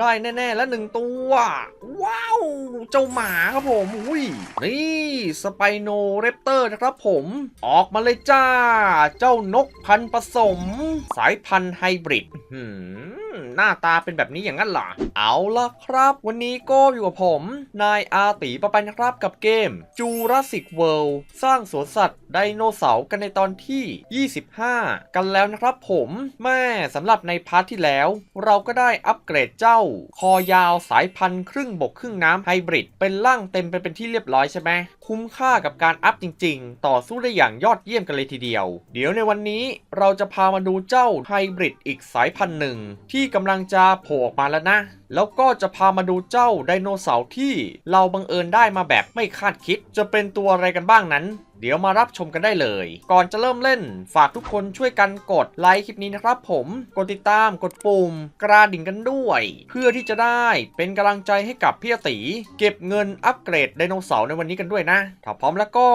ได้แน่ ๆ แล้วหนึ่งตัว ว้าว เจ้าหมาครับผม อุ้ย นี่สไปโนเรปเตอร์นะครับผม ออกมาเลยจ้า เจ้านกพันผสม สายพันธุ์ไฮบริดหืม หน้าตาเป็นแบบนี้อย่างนั้นเหรอ เอาละครับ วันนี้ก็อยู่กับผม นายอาตีปะไปนครับกับเกม Jurassic World สร้างสวนสัตว์ไดโนเสาร์กันในตอนที่ 25 กันแล้วนะครับผมแม่สำหรับในพาร์ทที่แล้ว เราก็ได้อัปเกรดเจ้า คอยาวสายพันธุ์ครึ่งบกครึ่งน้ำไฮบริดเป็นร่างเต็มไปเป็นที่เรียบร้อยใช่ไหมคุ้มค่ากับการอัพจริง ๆ ต่อสู้ได้อย่างยอดเยี่ยมกันเลยทีเดียว เดี๋ยวในวันนี้เราจะพามาดูเจ้าไฮบริดอีกสายพันธุ์หนึ่งที่กำลังจะโผล่ออกมาแล้วนะ แล้วก็จะพามาดูเจ้าไดโนเสาร์ที่เราบังเอิญได้มาแบบไม่คาดคิด จะเป็นตัวอะไรกันบ้างนั้น เดี๋ยวมารับชมกันได้เลย ก่อนจะเริ่มเล่น ฝากทุกคนช่วยกันกดไลค์คลิปนี้นะครับผม กดติดตามกดปุ่ม กระดิ่งกันด้วย เพื่อที่จะได้เป็นกำลังใจให้กับพี่ตีเก็บเงินอัปเกรดไดโนเสาร์ในวันนี้กันด้วยนะ ถ้าพร้อมแล้วก็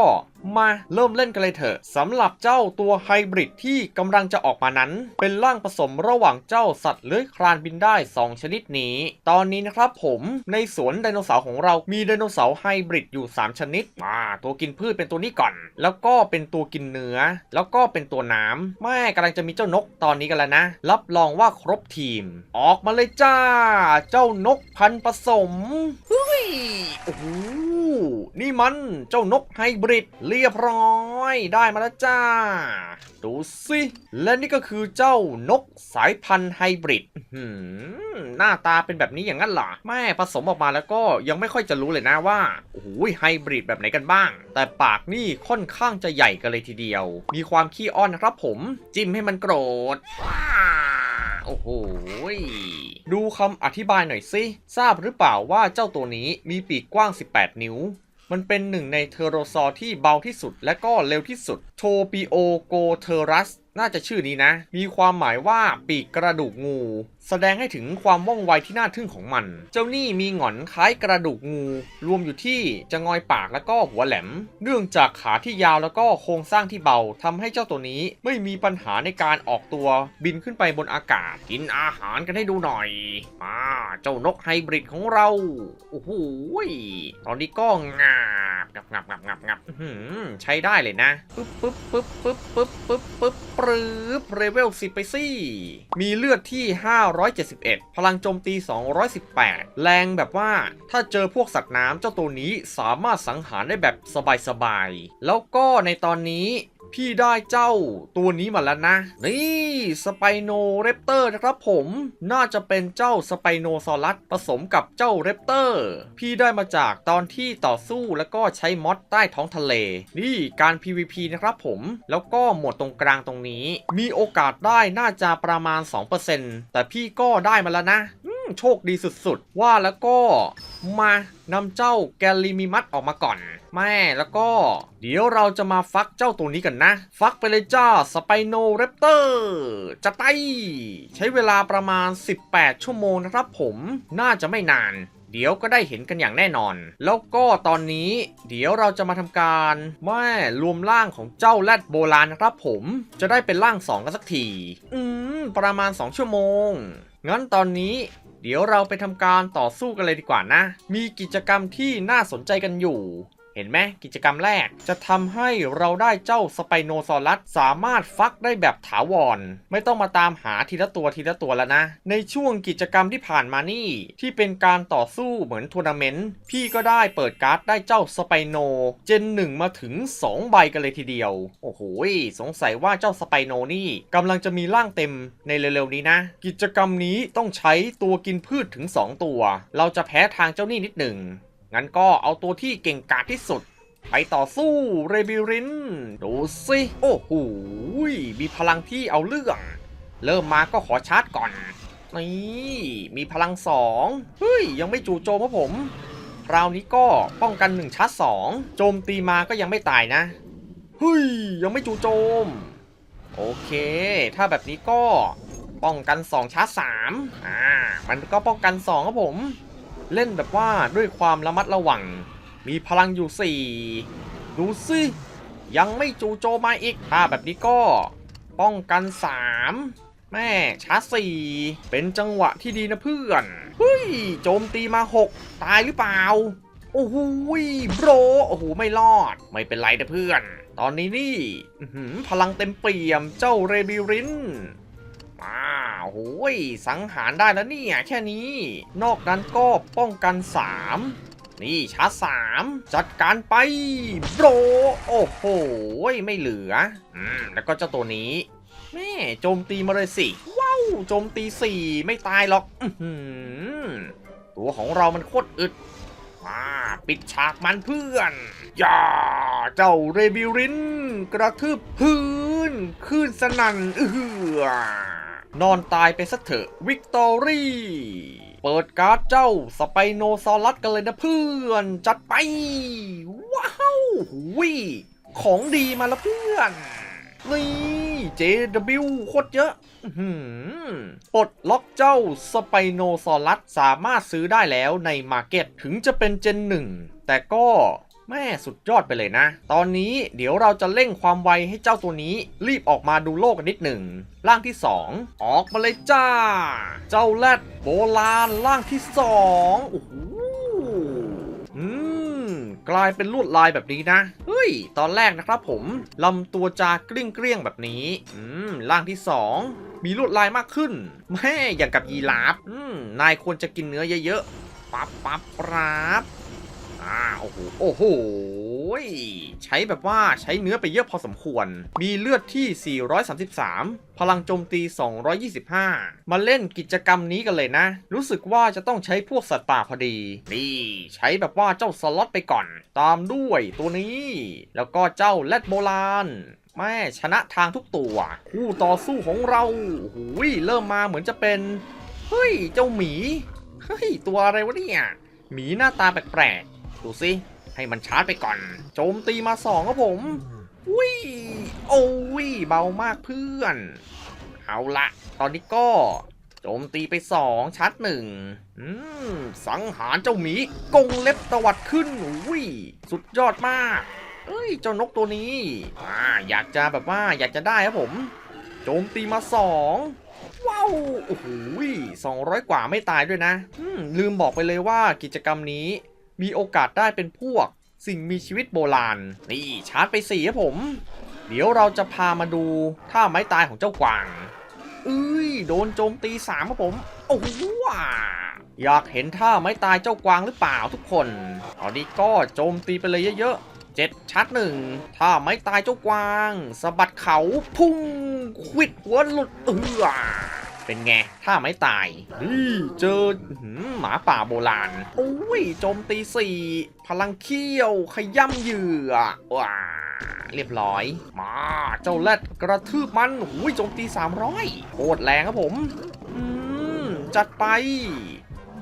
มาเริ่มเล่นกันเลยเถอะสำหรับเจ้าตัวไฮบริดที่กำลังจะออกมานั้น เป็นร่างผสมระหว่างเจ้าสัตว์เลื้อยคลานบินได้ 2 ชนิดนี้ตอนนี้นะครับผมในสวนไดโนเสาร์ของเรามีไดโนเสาร์ไฮบริดอยู่ 3 ชนิดมาตัวกินพืชเป็นตัวนี้ก่อน แล้วก็เป็นตัวกินเนื้อ แล้วก็เป็นตัวน้ำแม่กำลังจะมีเจ้านกตอนนี้กันแล้วนะ รับรองว่าครบทีม ออกมาเลยจ้า เจ้านกพันธุ์ผสมเฮ้ยโอ้โห นี่มันเจ้านกไฮบริดเรียบร้อยได้มาแล้วจ้า ดูสิและนี่ก็คือเจ้านกสายพันธุ์ไฮบริดหน้าตาเป็นแบบนี้อย่างนั้นเหรอแม่ผสมออกมาแล้วก็ยังไม่ค่อยจะรู้เลยนะว่าโอ้โหไฮบริดแบบไหนกันบ้าง แต่ปากนี่ค่อนข้างจะใหญ่กันเลยทีเดียว มีความขี้อ้อนนะครับผม จิ้มให้มันโกรธว้าโอ้โห ดูคำอธิบายหน่อยสิ ทราบหรือเปล่าว่าเจ้าตัวนี้มีปีกกว้าง 18 นิ้ว มันเป็นหนึ่งในเทอโรซอร์ที่เบาที่สุดและก็เร็วที่สุด โทปิโอโกเทรัส น่าจะชื่อนี้นะ มีความหมายว่าปีกกระดูกงู แสดงให้ถึงความว่องไวที่น่าทึ่งของมัน เจ้านี่มีหงอนคล้ายกระดูกงู รวมอยู่ที่จะงอยปากแล้วก็หัวแหลม เนื่องจากขาที่ยาวแล้วก็โครงสร้างที่เบาทำให้เจ้าตัวนี้ไม่มีปัญหาในการออกตัวบินขึ้นไปบนอากาศ กินอาหารกันให้ดูหน่อย มาเจ้านกไฮบริดของเรา โอ้โห ตอนนี้ก็งา งับงับงับงับงับใช้ได้เลยนะปึ๊บปึ๊บปึ๊บปึ๊บปึ๊บปึ๊บปึ๊บปื๊บเรเวล10ไปสิมีเลือดที่ 571 พลังโจมตี 218 แรงแบบว่าถ้าเจอพวกสัตว์น้ำเจ้าตัวนี้สามารถสังหารได้แบบสบายๆ แล้วก็ในตอนนี้ พี่ได้เจ้าตัวนี้มาแล้วนะ นี่สไปโนเรปเตอร์นะครับผมน่าจะเป็นเจ้าสไปโนซอรัสผสมกับเจ้าเรปเตอร์ พี่ได้มาจากตอนที่ต่อสู้แล้วก็ใช้มอดใต้ท้องทะเล นี่การ PVP นะครับผมแล้วก็หมดตรงกลางตรงนี้ มีโอกาสได้น่าจะประมาณ 2%แต่พี่ก็ได้มาแล้วนะ โชคดีสุดๆ ว่าแล้วก็มานำเจ้าแกลลิมิมัสออกมาก่อนแม่แล้วก็ เดี๋ยวเราจะมาฟักเจ้าตัวนี้กันนะ ฟักไปเลยจ้าสไปโนเรปเตอร์จะไตใช้เวลาประมาณ 18 ชั่วโมงนะครับผมน่าจะไม่นาน เดี๋ยวก็ได้เห็นกันอย่างแน่นอน แล้วก็ตอนนี้ เดี๋ยวเราจะมาทำการแม่รวมร่างของเจ้าแรดโบราณนะครับผม จะได้เป็นร่าง2กันสักที อืมประมาณ 2 ชั่วโมงงั้นตอนนี้ เดี๋ยวเราไปทำการต่อสู้กันเลยดีกว่านะ มีกิจกรรมที่น่าสนใจกันอยู่ เห็นไหมกิจกรรมแรก จะทำให้เราได้เจ้าสไปโนซอรัสสามารถฟักได้แบบถาวร ไม่ต้องมาตามหาทีละตัวทีละตัวแล้วนะ ในช่วงกิจกรรมที่ผ่านมานี่ ที่เป็นการต่อสู้เหมือนทัวร์นาเมนต์พี่ก็ได้เปิดการ์ดได้เจ้าสไปโน เจนหนึ่งมาถึง 2 ใบกันเลยทีเดียว โอ้โหสงสัยว่าเจ้าสไปโนนี่กำลังจะมีร่างเต็มในเร็วๆนี้นะ กิจกรรมนี้ต้องใช้ตัวกินพืชถึง 2 ตัว เราจะแพ้ทางเจ้านี่นิดหนึ่ง งั้นก็เอาตัวที่เก่งกาจที่สุด ไปต่อสู้เรบิริน ดูสิ โอ้โห มีพลังที่เอาเรื่อง เริ่มมาก็ขอชาร์จก่อน นี่ มีพลังสองเฮ้ย ยังไม่จู่โจมครับผม คราวนี้ก็ป้องกันหนึ่งชาร์จสองโจมตีมาก็ยังไม่ตายนะ เฮ้ย ยังไม่จู่โจม โอเค ถ้าแบบนี้ก็ป้องกัน 2 ชาร์จ3อ่า มันก็ป้องกัน 2 ครับผม เล่นแบบว่าด้วยความระมัดระวัง มีพลังอยู่ 4 ดูสิ ยังไม่จูโจมาอีกถ้าแบบนี้ก็ป้องกัน 3 แม่ชาร์จ4เป็นจังหวะที่ดีนะเพื่อนเฮ้ยโจมตีมา 6 ตายหรือเปล่า โอ้โหโบรโอ้โหไม่รอด ไม่เป็นไรนะเพื่อน ตอนนี้นี่พลังเต็มเปี่ยมเจ้าเรบิริน มาโอ้ยสังหารได้แล้วเนี่ยแค่นี้ นอกนั้นก็ป้องกัน 3 นี่ชาร์จสามจัดการไปโบรโอ้โหไม่เหลืออืมแล้วก็เจ้าตัวนี้แม่โจมตีมาเลยสิ ว้าวโจมตีสี่ไม่ตายหรอกอืตัวของเรามันโคตรอึดมาปิดฉากมันเพื่อน อย่า เจ้าเรบิริน กระทืบพื้นคลื่นสนั่นเอือ นอนตายไปซะเถอะวิกตอรี่เปิดการ์ดเจ้าสไปโนซอรัสกันเลยนะเพื่อน จัดไป ว้าววิของดีมาแล้วเพื่อน นี่ JW โคตรเยอะปลดล็อกเจ้าสไปโนซอรัสสามารถซื้อได้แล้วในมาร์เก็ตถึงจะเป็นเจนหนึ่งแต่ก็ แม่สุดยอดไปเลยนะ ตอนนี้เดี๋ยวเราจะเร่งความไวให้เจ้าตัวนี้ รีบออกมาดูโลกกันนิดหนึ่งร่างที่ 2 ออกมาเลยจ้า เจ้าแรดโบราณร่างที่2โอ้โหอืมกลายเป็นลวดลายแบบนี้นะเฮ้ยตอนแรกนะครับผมลำตัวจากลิ้งเกลี้ยงแบบนี้ อืมร่างที่ 2 มีลวดลายมากขึ้นแม่อย่างกับยีราฟอืมนายควรจะกินเนื้อเยอะๆปั๊บปั๊บปราบ อ่าโอ้โหโอ้โหใช้แบบว่าใช้เนื้อไปเยอะพอสมควร มีเลือดที่ 433 พลังโจมตี 225 มาเล่นกิจกรรมนี้กันเลยนะ รู้สึกว่าจะต้องใช้พวกสัตว์ป่าพอดี นี่ ใช้แบบว่าเจ้าสล็อตไปก่อน ตามด้วยตัวนี้ แล้วก็เจ้าแรดโบราณแม่ชนะทางทุกตัว คู่ต่อสู้ของเราหูยเริ่มมาเหมือนจะเป็น เฮ้ย เจ้าหมี เฮ้ย ตัวอะไรวะเนี่ย หมีหน้าตาแปลก ดูสิให้มันชาร์จไปก่อน โจมตีมาสองครับผมวิโอ้ยเบามากเพื่อน เอาละตอนนี้ก็โจมตีไปสองชัดหนึ่งอืมสังหารเจ้าหมีกงเล็บตวัดขึ้นอุ้ยสุดยอดมากเอ้ยเจ้านกตัวนี้อ่าอยากจะแบบว่าอยากจะได้ครับผม โจมตีมาสองว้าวโอ้โหสองร้อยกว่าไม่ตายด้วยนะอืมลืมบอกไปเลยว่ากิจกรรมนี้ มีโอกาสได้เป็นพวกสิ่งมีชีวิตโบราณ นี่ชาร์จไปสี่ครับผม เดี๋ยวเราจะพามาดูท่าไม้ตายของเจ้ากวางเอ้ยโดนโจมตีสามครับผม โอ้โหว้าอยากเห็นท่าไม้ตายเจ้ากวางหรือเปล่าทุกคนตอนนี้ก็โจมตีไปเลยเยอะๆเจ็ดชัดหนึ่งท่าไม้ตายเจ้ากวางสะบัดเขาพุ่งควิดหัวหลุดเออ เป็นไงท่าไม้ตายนี่เจอหมาป่าโบราณโอ้ยโจมตีสี่พลังเขี้ยวขย่ำเหยื่อว้าเรียบร้อย มาเจ้าแรดกระทืบมันหุยโจมตี 300โคตรแรงครับผม อืม จัดไป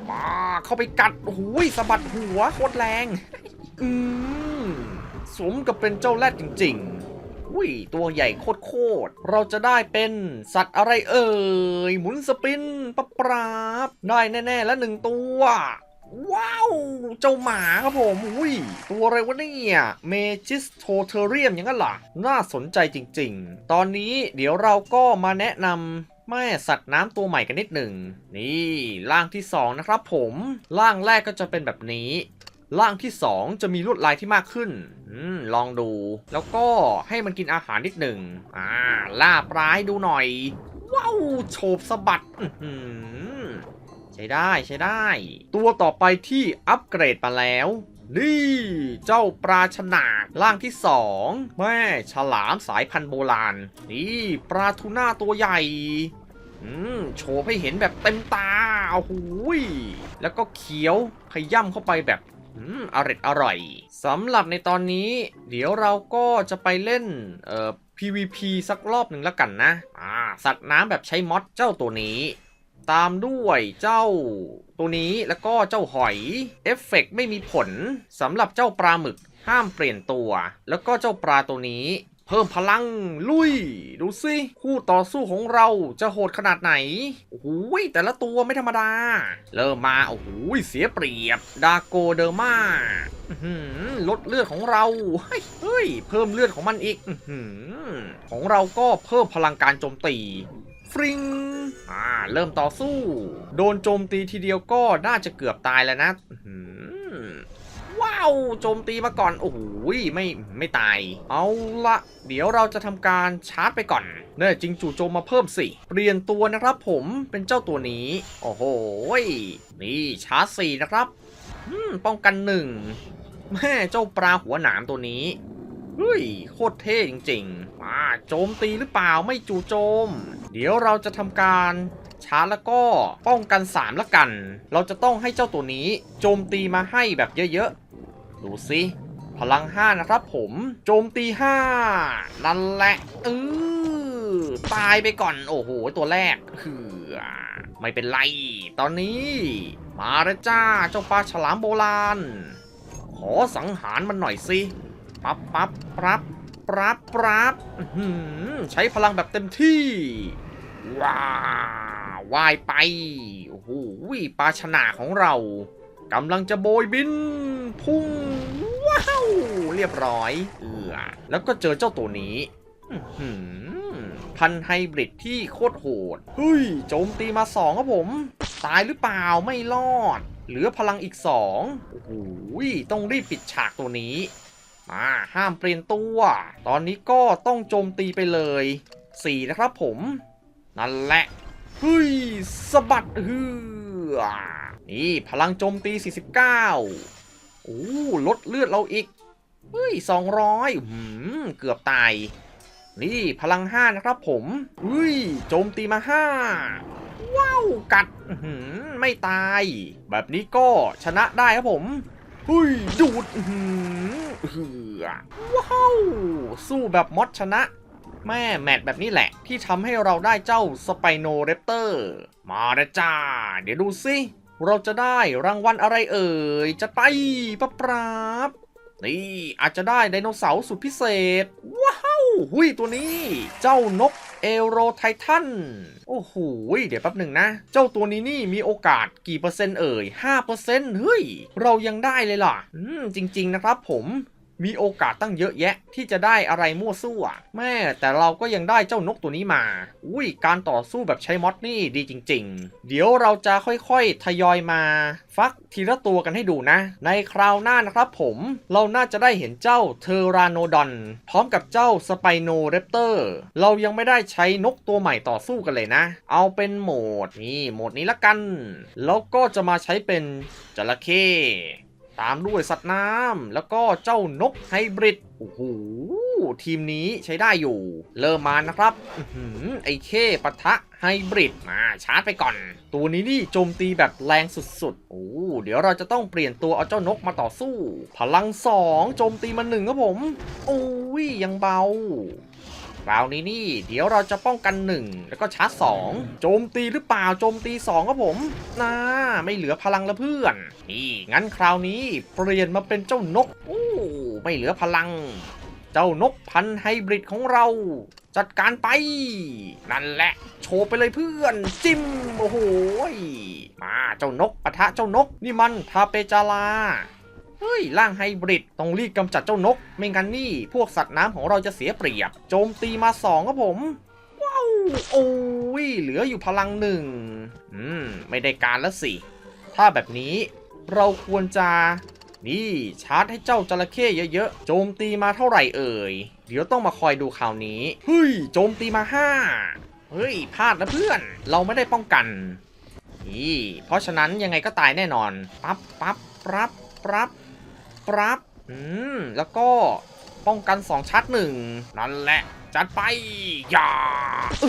มาเข้าไปกัดหุยสะบัดหัวโคตรแรง อืมสมกับเป็นเจ้าแรดจริง ๆ อุ้ย ตัวใหญ่โคตรๆเราจะได้เป็นสัตว์อะไรเอ่ย หมุนสปินปะปราบ ได้แน่ๆ แล้วหนึ่งตัว ว้าว เจ้าหมาครับผมอุ้ย ตัวอะไรวะเนี่ยเมจิสโทเทเรียมอย่างนั้นหรอน่าสนใจจริงๆ ตอนนี้เดี๋ยวเราก็มาแนะนำแม่สัตว์น้ำตัวใหม่กันนิดหนึ่ง นี่ ร่างที่ 2 นะครับผม ร่างแรกก็จะเป็นแบบนี้ ร่างที่ 2 จะมีลวดลายที่มากขึ้นอลองดู แล้วก็ให้มันกินอาหารนิดหนึ่งอ่าล่าปลาให้ดูหน่อย ว้าวโฉบสะบัดใช้ได้ใช้ได้ ตัวต่อไปที่อัปเกรดมาแล้วนี่เจ้าปลาฉนากร่างที่2แม่ฉลามสายพันธุ์โบราณ นี่ปลาทูน่าตัวใหญ่อืมโชว์ให้เห็นแบบเต็มตาโอ้โหยแล้วก็เคี้ยวขย่ำเข้าไปแบบ อืมอร่อยอร่อยสำหรับในตอนนี้ เดี๋ยวเราก็จะไปเล่นเอ่อ PVP สักรอบหนึ่งแล้วกันนะ อ่า สัตว์น้ำแบบใช้มอดเจ้าตัวนี้ ตามด้วยเจ้าตัวนี้แล้วก็เจ้าหอย เอฟเฟกต์ไม่มีผลสำหรับเจ้าปลาหมึกห้ามเปลี่ยนตัว แล้วก็เจ้าปลาตัวนี้ พิ่มพลังลุย ดูสิคู่ต่อสู้ของเราจะโหดขนาดไหนโอ้โหแต่ละตัวไม่ธรรมดา เริ่มมาโอ้โหเสียเปรียบ ดาโกเดอร์มาลดเลือดของเราเฮ้ยเพิ่มเลือดของมันอีกอของเราก็เพิ่มพลังการโจมตีฟริงอ่าเริ่มต่อสู้ โดนโจมตีทีเดียวก็น่าจะเกือบตายแล้วนะาวโจมตีมาก่อนโอ้โหไม่ไม่ตาย เอาละเดี๋ยวเราจะทำการชาร์จไปก่อนเน่จิงจู่โจมมาเพิ่มสิเปลี่ยนตัวนะครับผมเป็นเจ้าตัวนี้ โอ้โหนี่ชาร์จสี่นะครับอืมป้องกันหนึ่งแม่เจ้าปลาหัวหนามตัวนี้เฮ้ยโคตรเท่จริงๆมาโจมตีหรือเปล่าไม่จู่โจม เดี๋ยวเราจะทำการชาร์จแล้วก็ป้องกัน3ละกัน เราจะต้องให้เจ้าตัวนี้ โจมตีมาให้แบบเยอะๆ ดูสิพลัง 5 นะครับผม โจมตี 5 นั่นแหละเออตายไปก่อน โอ้โห ตัวแรกเฮือ ไม่เป็นไร ตอนนี้ มาแล้วจ้า เจ้าปลาฉลามโบราณ ขอสังหารมันหน่อยสิปั๊บปั๊บปรับปรับปรับใช้พลังแบบเต็มที่ ว้าวว่ายไป โอ้โหปลาชนะของเรา กำลังจะโบยบิน พุ่ง ว้าว เรียบร้อย เออแล้วก็เจอเจ้าตัวนี้พันไฮบริดที่โคตรโหด เฮ้ย โจมตีมาสองครับผม ตายหรือเปล่าไม่รอด เหลือพลังอีกสองโอ้โหต้องรีบปิดฉากตัวนี้ มาห้ามเปลี่ยนตัว ตอนนี้ก็ต้องโจมตีไปเลย4นะครับผม นั่นแหละ เฮ้ยสะบัดฮือ นี่พลังโจมตี 49 โอ้ลดเลือดเราอีก เฮ้ย 200หืมเกือบตาย นี่พลัง 5 นะครับผมเฮ้ย โจมตีมา 5 ว้าว กัดหือไม่ตาย แบบนี้ก็ชนะได้ครับผมเฮ้ยดูดหือเหือว้าว สู้แบบมดชนะ แม่แมตช์แบบนี้แหละ ที่ทำให้เราได้เจ้าสไปโนเรปเตอร์ มาแล้วจ้า เดี๋ยวดูสิเราจะได้รางวัลอะไรเอ่ย จะไปปะปราบ นี่อาจจะได้ไดโนเสาร์สุดพิเศษ ว้าวหุยตัวนี้ เจ้านกเอโรไททัน โอ้โห เดี๋ยวแป๊บหนึ่งนะ เจ้าตัวนี้นี่มีโอกาสกี่เปอร์เซ็นต์เอ่ย5%เฮ้ย เรายังได้เลยล่ะ อืม จริง ๆ นะครับผม มีโอกาสตั้งเยอะแยะ ที่จะได้อะไรมั่วซั่วแม่แต่เราก็ยังได้เจ้านกตัวนี้มา อุ้ยการต่อสู้แบบใช้มอดนี่ดีจริง ๆ เดี๋ยวเราจะค่อยๆ ทยอยมา ฟักทีละตัวกันให้ดูนะ ในคราวหน้านะครับผมเราน่าจะได้เห็นเจ้าเทอราโนดอน พร้อมกับเจ้าสไปโนเรปเตอร์เรายังไม่ได้ใช้นกตัวใหม่ต่อสู้กันเลยนะ เอาเป็นโหมดนี่โหมดนี้ละกัน แล้วก็จะมาใช้เป็นจระเข้ ตามด้วยสัตว์น้ำแล้วก็เจ้านกไฮบริดโอ้โหทีมนี้ใช้ได้อยู่ เริ่มมานะครับอไอเคปะทะไฮบริดมาชาร์จไปก่อน ตัวนี้นี่โจมตีแบบแรงสุดๆ โอ้เดี๋ยวเราจะต้องเปลี่ยนตัวเอาเจ้านกมาต่อสู้ พลังสองโจมตีมาหนึ่งครับผมโอ้ยยังเบา คราวนี้นี่ เดี๋ยวเราจะป้องกันหนึ่งแล้วก็ชาร์จสองโจมตีหรือเปล่าโจมตีสองครับผมน่าไม่เหลือพลังแล้วเพื่อน นี่งั้นคราวนี้เปลี่ยนมาเป็นเจ้านกโอ้ไม่เหลือพลัง เจ้านกพันไฮบริดของเรา จัดการไป นั่นแหละ โชว์ไปเลยเพื่อน จิ้มโอ้โหยมาเจ้านกปะทะเจ้านก นี่มันทาเปจาลา เฮ้ยร่างไฮบริดต้องรีบกำจัดเจ้านก ไม่งั้นนี่ พวกสัตว์น้ำของเราจะเสียเปรียบ โจมตีมาสองครับผม ว้าวโอ้ยเหลืออยู่พลังหนึ่งอืม ไม่ได้การแล้วสิ ถ้าแบบนี้เราควรจะนี่ชาร์จให้เจ้าจระเข้เยอะๆ โจมตีมาเท่าไหร่เอ่ย เดี๋ยวต้องมาคอยดูข่าวนี้ เฮ้ย โจมตีมาห้าเฮ้ย พลาดนะเพื่อน เราไม่ได้ป้องกัน นี่ เพราะฉะนั้นยังไงก็ตายแน่นอน ปั๊บปั๊บปรับปรับ ปรับอืมแล้วก็ป้องกันสองชาร์จหนึ่งนั่นแหละ จัดไปอย่าเอ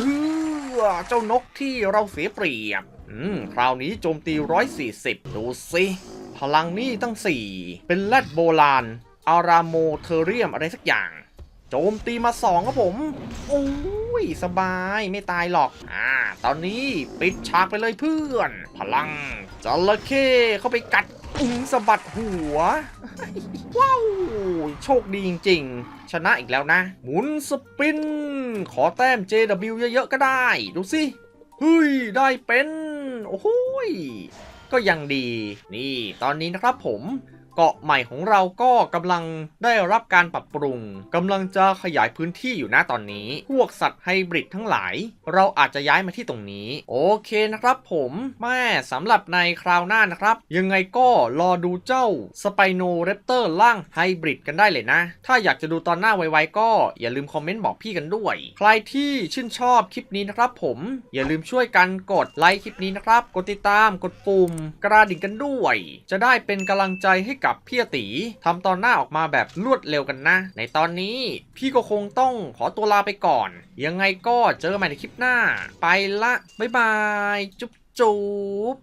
อเจ้านกที่เราเสียเปรียบ อืม คราวนี้โจมตี 140 ดูสิพลังนี่ตั้ง 4 เป็นแรดโบราณ อาราโมเทเรียมอะไรสักอย่าง โจมตีมา 2 ครับผม โอ้ย สบายไม่ตายหรอก อ่า ตอนนี้ปิดฉากไปเลยเพื่อน พลังจระเข้เข้าไปกัด อุ้งสะบัดหัว ว้าว โชคดีจริง ๆ ชนะอีกแล้วนะ หมุนสปิน ขอแต้ม JW เยอะๆ ก็ได้ ดูสิเฮ้ย ได้เป็น โอ้โหยก็ยังดี นี่ ตอนนี้นะครับผม เกาะใหม่ของเราก็กำลังได้รับการปรับปรุงกำลังจะขยายพื้นที่อยู่นะตอนนี้ พวกสัตว์ไฮบริดทั้งหลาย เราอาจจะย้ายมาที่ตรงนี้ โอเคนะครับผมแม่สำหรับในคราวหน้านะครับ ยังไงก็รอดูเจ้าสไปโนเรปเตอร์ร่างไฮบริดกันได้เลยนะ ถ้าอยากจะดูตอนหน้าไวๆก็อย่าลืมคอมเมนต์บอกพี่กันด้วย ใครที่ชื่นชอบคลิปนี้นะครับผมอย่าลืมช่วยกันกดไลค์คลิปนี้นะครับ กดติดตามกดปุ่ม กระดิ่งกันด้วย จะได้เป็นกำลังใจให้กับพี่ตีทำตอนหน้าออกมาแบบรวดเร็วกันนะ ในตอนนี้พี่ก็คงต้องขอตัวลาไปก่อน ยังไงก็เจอใหม่ในคลิปหน้า ไปละ บ๊ายบาย จุ๊บจุ๊บ